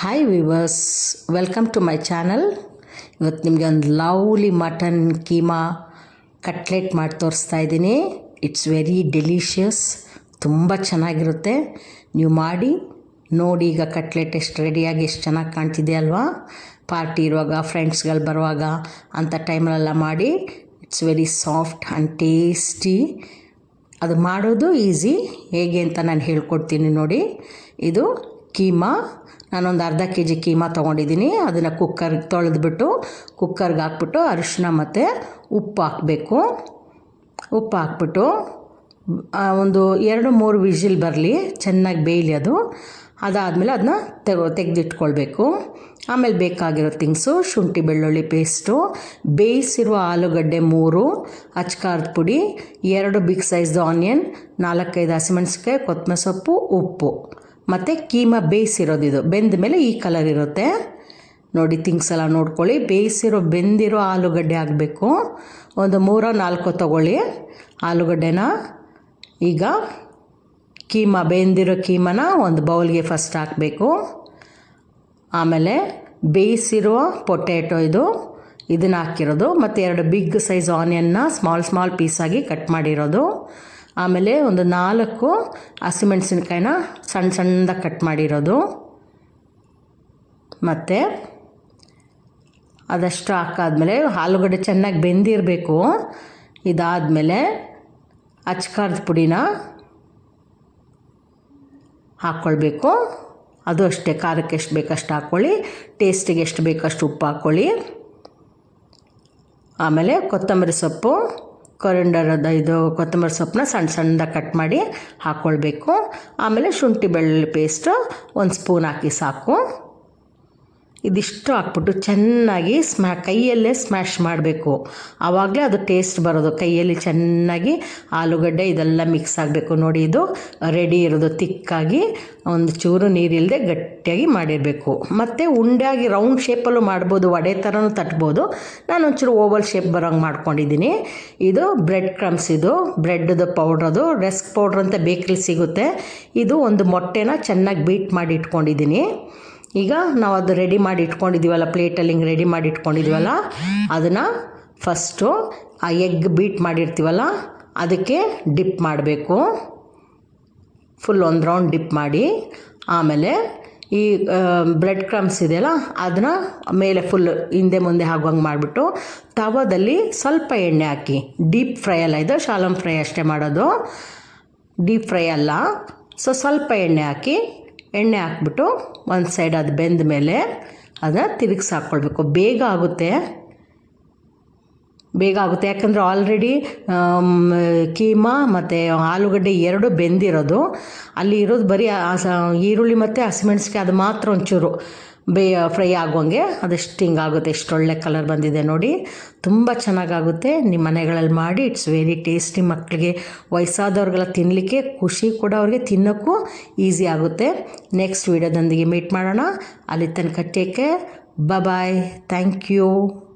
Hi viewers welcome to my channel ಇವತ್ತು ನಿಮಗೆ ಒಂದು ಲವ್ಲಿ ಮಟನ್ ಕೀಮಾ ಕಟ್ಲೆಟ್ ಮಾಡಿ ತೋರಿಸ್ತಾ ಇದ್ದೀನಿ. ಇಟ್ಸ್ ವೆರಿ ಡೆಲಿಷಿಯಸ್ ತುಂಬ ಚೆನ್ನಾಗಿರುತ್ತೆ. ನೀವು ಮಾಡಿ, ನೋಡಿ ಈಗ ಕಟ್ಲೆಟ್ ಎಷ್ಟು ರೆಡಿಯಾಗಿ ಎಷ್ಟು ಚೆನ್ನಾಗಿ ಕಾಣ್ತಿದೆ ಅಲ್ವಾ? ಪಾರ್ಟಿ ಇರುವಾಗ ಫ್ರೆಂಡ್ಸ್ಗಳು ಬರುವಾಗ ಅಂಥ ಟೈಮಲ್ಲೆಲ್ಲ ಮಾಡಿ. It's very soft and tasty ಅದು ಮಾಡೋದು ಈಸಿ ಹೇಗೆ ಅಂತ ನಾನು ಹೇಳ್ಕೊಡ್ತೀನಿ ನೋಡಿ. ಇದು ಕೀಮಾ ನಾನೊಂದು ಅರ್ಧ ಕೆ ಜಿ ಕೀಮಾ ತೊಗೊಂಡಿದ್ದೀನಿ. ಅದನ್ನು ಕುಕ್ಕರ್ಗೆ ತೊಳೆದ್ಬಿಟ್ಟು ಕುಕ್ಕರ್ಗೆ ಹಾಕ್ಬಿಟ್ಟು ಅರಿಶಿನ ಮತ್ತು ಉಪ್ಪು ಹಾಕಬೇಕು. ಉಪ್ಪು ಹಾಕ್ಬಿಟ್ಟು ಒಂದು ಎರಡು ಮೂರು ವಿಜಿಲ್ ಬರಲಿ. ಚೆನ್ನಾಗಿ ಬೇಯಲಿ ಅದು. ಅದಾದಮೇಲೆ ಅದನ್ನ ತೆಗ, ತೆಗೆದಿಟ್ಕೊಳ್ಬೇಕು. ಆಮೇಲೆ ಬೇಕಾಗಿರೋ ಥಿಂಗ್ಸು ಶುಂಠಿ ಬೆಳ್ಳುಳ್ಳಿ ಪೇಸ್ಟು, ಬೇಯಿಸಿರುವ ಆಲೂಗಡ್ಡೆ ಮೂರು, ಅಚ್ಕಾರದ ಪುಡಿ, ಎರಡು ಬಿಗ್ ಸೈಜ್ದು ಆನಿಯನ್ ನಾಲ್ಕೈದು ಹಸಿಮೆಣ್ಸಿಕಾಯಿ ಕೊತ್ತಂಬರಿ ಸೊಪ್ಪು, ಉಪ್ಪು. ಮತ್ತು ಕೀಮಾ ಬೇಯಿಸಿರೋದು ಇದು. ಬೆಂದ ಮೇಲೆ ಈ ಕಲರ್ ಇರುತ್ತೆ. ನೋಡಿ ತಿಂಗ್ಸ್ ಎಲ್ಲ ನೋಡ್ಕೊಳ್ಳಿ. ಬೇಯಿಸಿರೋ, ಬೆಂದಿರೋ ಆಲೂಗಡ್ಡೆ ಆಗಬೇಕು. ಒಂದು ಮೂರೋ, ನಾಲ್ಕು ತೊಗೊಳ್ಳಿ. ಆಲೂಗಡ್ಡೆನ ಈಗ ಕೀಮಾ, ಬೆಂದಿರೋ ಕೀಮನ ಒಂದು ಬೌಲ್ಗೆ ಫಸ್ಟ್ ಹಾಕಬೇಕು. ಆಮೇಲೆ ಬೇಯಿಸಿರುವ ಪೊಟ್ಯಾಟೊ ಇದು, ಇದನ್ನು ಹಾಕಿರೋದು. ಮತ್ತು ಎರಡು ಬಿಗ್ ಸೈಜ್ ಆನಿಯನ್ನ ಸ್ಮಾಲ್ ಸ್ಮಾಲ್ ಪೀಸಾಗಿ ಕಟ್ ಮಾಡಿರೋದು. ಆಮೇಲೆ ಒಂದು ನಾಲ್ಕು ಹಸಿಮೆಣಸಿನ್ಕಾಯಿನ ಸಣ್ಣ ಸಣ್ಣದಾಗಿ ಕಟ್ ಮಾಡಿರೋದು. ಮತ್ತು ಅದಷ್ಟು ಹಾಕಾದ್ಮೇಲೆ ಆಲೂಗಡ್ಡೆ ಚೆನ್ನಾಗಿ ಬೆಂದಿರಬೇಕು. ಇದಾದಮೇಲೆ ಅಚ್ಕಾರದ ಪುಡಿನ ಹಾಕ್ಕೊಳ್ಬೇಕು ಅದು ಅಷ್ಟೇ, ಖಾರಕ್ಕೆ ಎಷ್ಟು ಬೇಕಷ್ಟು ಹಾಕ್ಕೊಳ್ಳಿ ಟೇಸ್ಟಿಗೆ ಎಷ್ಟು ಬೇಕಷ್ಟು ಉಪ್ಪು ಹಾಕ್ಕೊಳ್ಳಿ ಆಮೇಲೆ ಕೊತ್ತಂಬರಿ ಸೊಪ್ಪು. ಕೊರಿಂಡರದ ಇದು ಕೊತ್ತಂಬರಿ ಸೊಪ್ಪನ್ನ ಸಣ್ಣ ಸಣ್ಣದಾಗಿ ಕಟ್ ಮಾಡಿ ಹಾಕ್ಕೊಳ್ಬೇಕು ಆಮೇಲೆ ಶುಂಠಿ ಬೆಳ್ಳುಳ್ಳಿ ಪೇಸ್ಟು ಒಂದು ಸ್ಪೂನ್ ಹಾಕಿ ಸಾಕು. ಇದಿಷ್ಟು ಹಾಕ್ಬಿಟ್ಟು ಚೆನ್ನಾಗಿ ಸ್ಮ್ಯಾ ಕೈಯಲ್ಲೇ ಸ್ಮ್ಯಾಶ್ ಮಾಡಬೇಕು. ಆವಾಗಲೇ ಅದು ಟೇಸ್ಟ್ ಬರೋದು. ಕೈಯಲ್ಲಿ ಚೆನ್ನಾಗಿ ಆಲೂಗಡ್ಡೆ ಇದೆಲ್ಲ ಮಿಕ್ಸ್ ಆಗಬೇಕು. ನೋಡಿ, ಇದು ರೆಡಿ ಇರೋದು. ತಿಕ್ಕಾಗಿ ಒಂದು ಚೂರು ನೀರಿಲ್ಲದೆ ಗಟ್ಟಿಯಾಗಿ ಮಾಡಿರಬೇಕು. ಮತ್ತು ಉಂಡೆಯಾಗಿ ರೌಂಡ್ ಶೇಪಲ್ಲೂ ಮಾಡ್ಬೋದು. ವಡೆ ಥರನೂ ತಟ್ಬೋದು. ನಾನು ಒಂಚೂರು ಓವಲ್ ಶೇಪ್ ಬರೋಂಗೆ ಮಾಡ್ಕೊಂಡಿದ್ದೀನಿ. ಇದು ಬ್ರೆಡ್ ಕ್ರಮ್ಸ್ ಇದು. ಬ್ರೆಡ್ದು ಪೌಡ್ರದು ರೆಸ್ಕ್ ಪೌಡ್ರ್ ಅಂತ ಬೇಕ್ರಿ ಸಿಗುತ್ತೆ. ಇದು ಒಂದು ಮೊಟ್ಟೆನ ಚೆನ್ನಾಗಿ ಬೀಟ್ ಮಾಡಿ ಇಟ್ಕೊಂಡಿದ್ದೀನಿ. ಈಗ ನಾವು ಅದು ರೆಡಿ ಮಾಡಿ ಇಟ್ಕೊಂಡಿದ್ದೀವಲ್ಲ ಪ್ಲೇಟಲ್ಲಿ ಹಿಂಗೆ ರೆಡಿ ಮಾಡಿ ಇಟ್ಕೊಂಡಿದ್ದೀವಲ್ಲ ಅದನ್ನು ಫಸ್ಟು ಆ ಎಗ್ ಬೀಟ್ ಮಾಡಿರ್ತೀವಲ್ಲ, ಅದಕ್ಕೆ ಡಿಪ್ ಮಾಡಬೇಕು. ಫುಲ್ ಒಂದು ರೌಂಡ್ ಡಿಪ್ ಮಾಡಿ, ಆಮೇಲೆ ಈ ಬ್ರೆಡ್ ಕ್ರಮ್ಸ್ ಇದೆಯಲ್ಲ, ಅದನ್ನ ಮೇಲೆ ಫುಲ್ ಹಿಂದೆ ಮುಂದೆ ಆಗುವಂಗೆ ಮಾಡಿಬಿಟ್ಟು, ತವದಲ್ಲಿ ಸ್ವಲ್ಪ ಎಣ್ಣೆ ಹಾಕಿ ಡೀಪ್ ಫ್ರೈ ಅಲ್ಲ ಇದು ಶಾಲಮ್ ಫ್ರೈ ಅಷ್ಟೇ ಮಾಡೋದು. ಡೀಪ್ ಫ್ರೈ ಅಲ್ಲ ಸೊ ಸ್ವಲ್ಪ ಎಣ್ಣೆ ಹಾಕಿ ಎಣ್ಣೆ ಹಾಕ್ಬಿಟ್ಟು ಒಂದು ಸೈಡ್ ಅದು ಬೆಂದ ಮೇಲೆ ಅದನ್ನು ತಿರುಗಿಸಿ ಹಾಕ್ಕೊಳ್ಬೇಕು ಬೇಗ ಆಗುತ್ತೆ. ಬೇಗ ಆಗುತ್ತೆ. ಯಾಕಂದರೆ ಆಲ್ರೆಡಿ ಕೀಮಾ ಮತ್ತು ಆಲೂಗಡ್ಡೆ ಎರಡು ಬೆಂದಿರೋದು. ಅಲ್ಲಿ ಇರೋದು ಬರೀ ಈರುಳ್ಳಿ ಮತ್ತು ಹಸಿಮೆಣ್ಸಿಕಾಯಿ ಅದು ಮಾತ್ರ ಒಂಚೂರು. ಬೇ ಫ್ರೈ ಆಗುವಂಗೆ ಅದೆಷ್ಟು ಹಿಂಗಾಗುತ್ತೆ ಎಷ್ಟೊಳ್ಳೆ ಕಲರ್ ಬಂದಿದೆ ನೋಡಿ. ತುಂಬ ಚೆನ್ನಾಗಾಗುತ್ತೆ. ನಿಮ್ಮ ಮನೆಗಳಲ್ಲಿ ಮಾಡಿ, ಇಟ್ಸ್ ವೆರಿ ಟೇಸ್ಟಿ ಮಕ್ಕಳಿಗೆ ವಯಸ್ಸಾದವ್ರಿಗೆಲ್ಲ ತಿನ್ನಲಿಕ್ಕೆ ಖುಷಿ ಕೂಡ ಅವ್ರಿಗೆ ತಿನ್ನೋಕ್ಕೂ ಈಸಿ ಆಗುತ್ತೆ. ನೆಕ್ಸ್ಟ್ ವೀಡಿಯೋದೊಂದಿಗೆ ಮೀಟ್ ಮಾಡೋಣ. ಅಲ್ಲಿ ತನಕ take care. Bye thank you